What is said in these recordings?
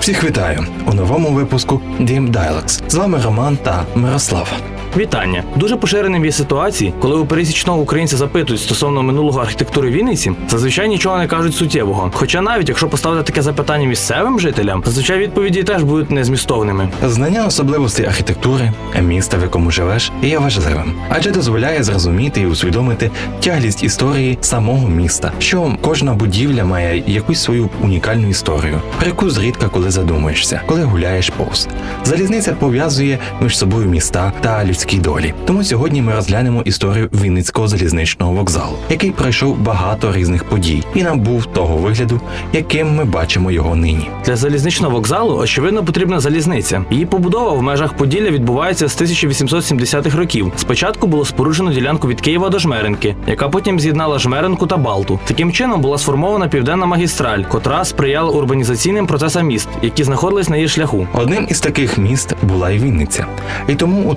Всіх вітаю у новому випуску Дім Dialogues. З вами Роман та Мирослав. Вітання. Дуже поширеним є ситуації, коли у пересічного українця запитують стосовно минулого архітектури Вінниці, зазвичай нічого не кажуть суттєвого. Хоча навіть якщо поставити таке запитання місцевим жителям, зазвичай відповіді теж будуть незмістовними. Знання особливостей архітектури, міста, в якому живеш, є важливим, адже дозволяє зрозуміти і усвідомити тяглість історії самого міста, що кожна будівля має якусь свою унікальну історію, про яку зрідка коли задумуєшся, коли гуляєш повз. Залізниця пов'язує між собою міста та людські долі. Тому сьогодні ми розглянемо історію Вінницького залізничного вокзалу, який пройшов багато різних подій і набув того вигляду, яким ми бачимо його нині. Для залізничного вокзалу очевидно потрібна залізниця. Її побудова в межах Поділля відбувається з 1870-х років. Спочатку було споруджено ділянку від Києва до Жмеринки, яка потім з'єднала Жмеринку та Балту. Таким чином була сформована південна магістраль, котра сприяла урбанізаційним процесам міст, які знаходились на її шляху. Одним із таких міст була і Вінниця. І тому у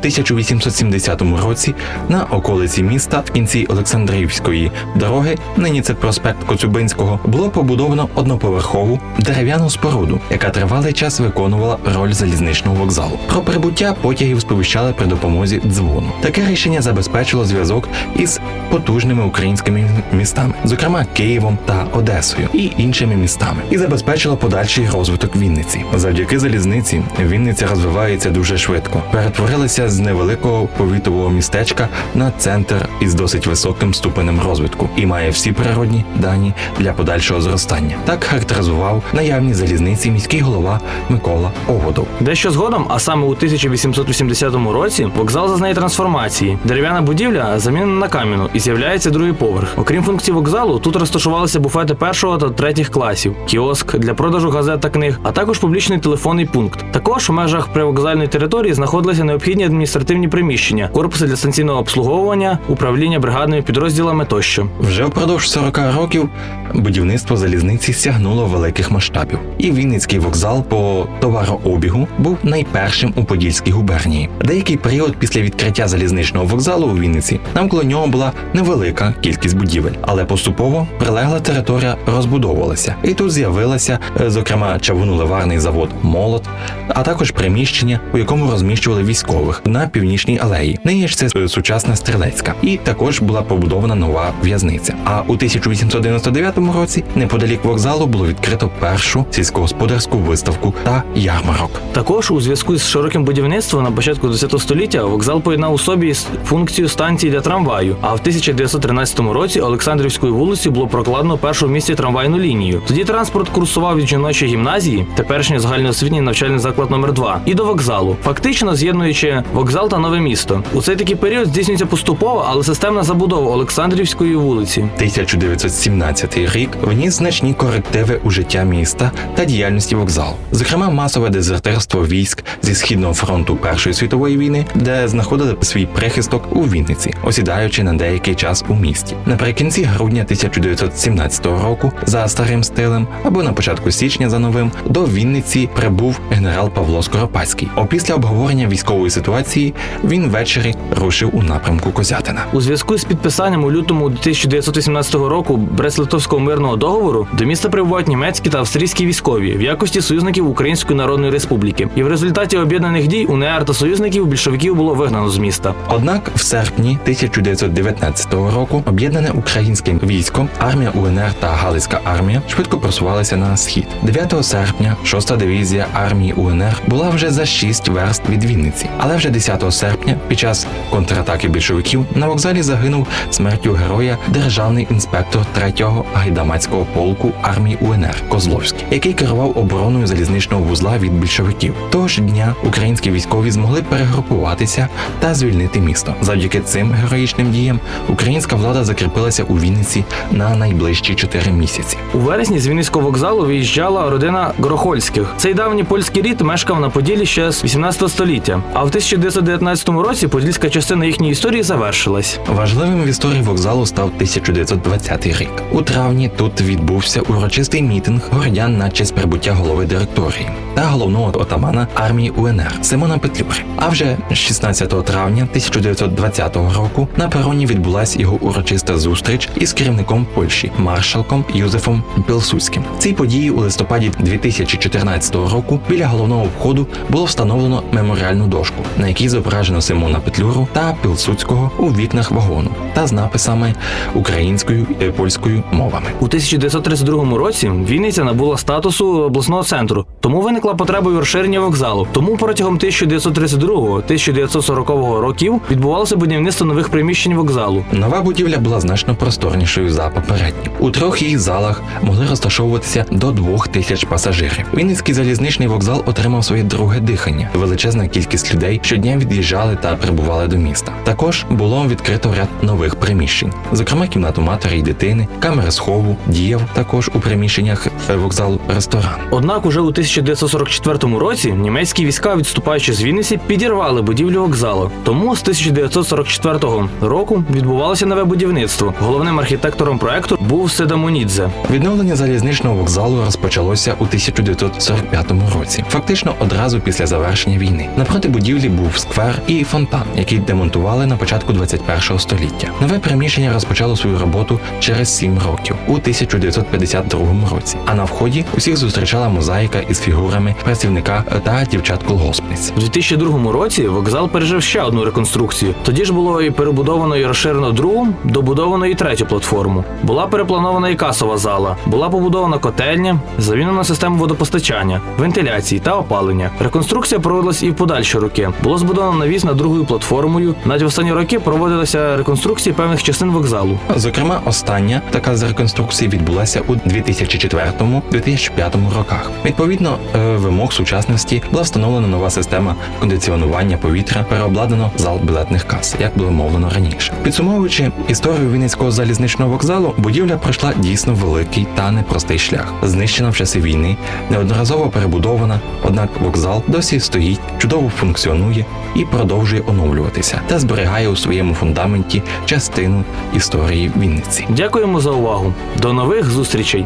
1870 році на околиці міста в кінці Олександрівської дороги, нині це проспект Коцюбинського, було побудовано одноповерхову дерев'яну споруду, яка тривалий час виконувала роль залізничного вокзалу. Про прибуття потягів сповіщали при допомозі дзвону. Таке рішення забезпечило зв'язок із потужними українськими містами, зокрема Києвом та Одесою і іншими містами, і забезпечило подальший розвиток Вінниці. Завдяки залізниці Вінниця розвивається дуже швидко. Перетворилася з невеликого повітового містечка на центр із досить високим ступенем розвитку і має всі природні дані для подальшого зростання. Так характеризував наявні залізниці міський голова Микола Огодов. Дещо згодом, а саме у 1880 році, вокзал зазнає трансформації. Дерев'яна будівля замінена на кам'яну і з'являється другий поверх. Окрім функцій вокзалу, тут розташувалися буфети першого та третіх класів, кіоск для продажу газет та книг, а також публічний телефонний пункт. Також в межах привокзальної території знаходилися необхідні адміністративні приміщення, корпуси для станційного обслуговування, управління бригадними підрозділами тощо. Вже впродовж 40 років будівництво залізниці сягнуло великих масштабів, і Вінницький вокзал по товарообігу був найпершим у Подільській губернії. Деякий період після відкриття залізничного вокзалу у Вінниці навколо нього була невелика кількість будівель, але поступово прилегла територія розбудовувалася, і тут з'явилася, е, зокрема, чавуноливарний завод Молот, а також приміщення, у якому розміщували військових на північній алеї. Нині ж це сучасна стрілецька, і також була побудована нова в'язниця. А у 1899 році неподалік вокзалу було відкрито першу сільськогосподарську виставку та ярмарок. Також у зв'язку з широким будівництвом на початку ХХ століття вокзал поєднав у собі функцію станції для трамваю. А в 1913 році Олександрівською вулицею було прокладено першу в місті трамвайну лінію. Тоді транспорт курсував від жіночої гімназії, теперішній загальноосвітній навчальний заклад номер 2 і до вокзалу, фактично з'єднуючи вокзал та нове місто. У цей такий період здійснюється поступово, але системна забудова Олександрівської вулиці. 1917 рік вніс значні корективи у життя міста та діяльності вокзалу, зокрема масове дезертирство військ зі східного фронту Першої світової війни, де знаходили свій прихисток у Вінниці, осідаючи на деякий час у місті. Наприкінці грудня 1917 року за старим стилем або на початку січня за новим до Вінниці прибув генерал Павло Скоропадський. Опісля обговорення військової ситуації він ввечері рушив у напрямку Козятина. У зв'язку з підписанням у лютому 1918 року Брест-Литовського мирного договору до міста прибувають німецькі та австрійські військові в якості союзників Української Народної Республіки. І в результаті об'єднаних дій УНР та союзників більшовиків було вигнано з міста. Однак в серпні 1919 року об'єднане українське військо, армія УНР та Галицька армія швидко просувалися на схід. 9 серпня 6-та дивізія армії УНР була вже за 6 верст від Вінниці, але вже 10 серпня серпня під час контратаки більшовиків на вокзалі загинув смертю героя державний інспектор 3-го гайдамацького полку армії УНР Козловський, який керував обороною залізничного вузла від більшовиків. Того ж дня українські військові змогли перегрупуватися та звільнити місто. Завдяки цим героїчним діям українська влада закріпилася у Вінниці на найближчі чотири місяці. У вересні з Вінницького вокзалу виїжджала родина Грохольських. Цей давній польський рід мешкав на Поділі ще з 18 століття. А в 1919 році подільська частина їхньої історії завершилась. Важливим в історії вокзалу став 1920 рік. У травні тут відбувся урочистий мітинг городян на честь прибуття голови директорії та головного отамана армії УНР Симона Петлюри. А вже 16 травня 1920 року на пероні відбулася його урочиста зустріч із керівником Польщі маршалком Юзефом Пілсудським. Цій події у листопаді 2014 року біля головного входу було встановлено меморіальну дошку, на якій зображено Симона Петлюру та Пілсудського у вікнах вагону та з написами українською і польською мовами. У 1932 році Вінниця набула статусу обласного центру, тому виникла потреба у розширенні вокзалу. Тому протягом 1932-1940 років відбувалося будівництво нових приміщень вокзалу. Нова будівля була значно просторнішою за попередню. У трьох її залах могли розташовуватися до двох тисяч пасажирів. Вінницький залізничний вокзал отримав своє друге дихання. Величезна кількість людей щодня від'їжджали та прибували до міста. Також було відкрито ряд нових приміщень, зокрема кімнату матері й дитини, камери схову, діяв також у приміщеннях е, вокзалу ресторан. Однак уже у 1944 році німецькі війська, відступаючи з Вінниці, підірвали будівлю вокзалу. Тому з 1944 року відбувалося нове будівництво. Головним архітектором проекту був Седамонідзе. Відновлення залізничного вокзалу розпочалося у 1945 році, фактично одразу після завершення війни. Напроти будівлі був сквер і фонтан, який демонтували на початку 21 століття. Нове приміщення розпочало свою роботу через 7 років у 1952 році. А на вході усіх зустрічала мозаїка із фігурами працівника та дівчат-колгоспниць. У 2002 році вокзал пережив ще одну реконструкцію. Тоді ж було і перебудовано і розширено другу, добудовано і третю платформу. Була перепланована і касова зала, була побудована котельня, замінена система водопостачання, вентиляції та опалення. Реконструкція проводилась і в подальші роки. Було збудовано навіс над другою платформою. Навіть в останні роки проводилися реконструкції певних частин вокзалу. Зокрема, остання така з реконструкції відбулася у 2004-2005 роках. Відповідно е, вимог сучасності була встановлена нова система кондиціонування повітря, переобладнано зал білетних кас, як було мовлено раніше. Підсумовуючи історію Вінницького залізничного вокзалу, будівля пройшла дійсно великий та непростий шлях. Знищена в часи війни, неодноразово перебудована, однак вокзал досі стоїть, чудово функціонує і продовжує оновлюватися та зберігає у своєму фундаменті частину історії Вінниці. Дякуємо за увагу. До нових зустрічей!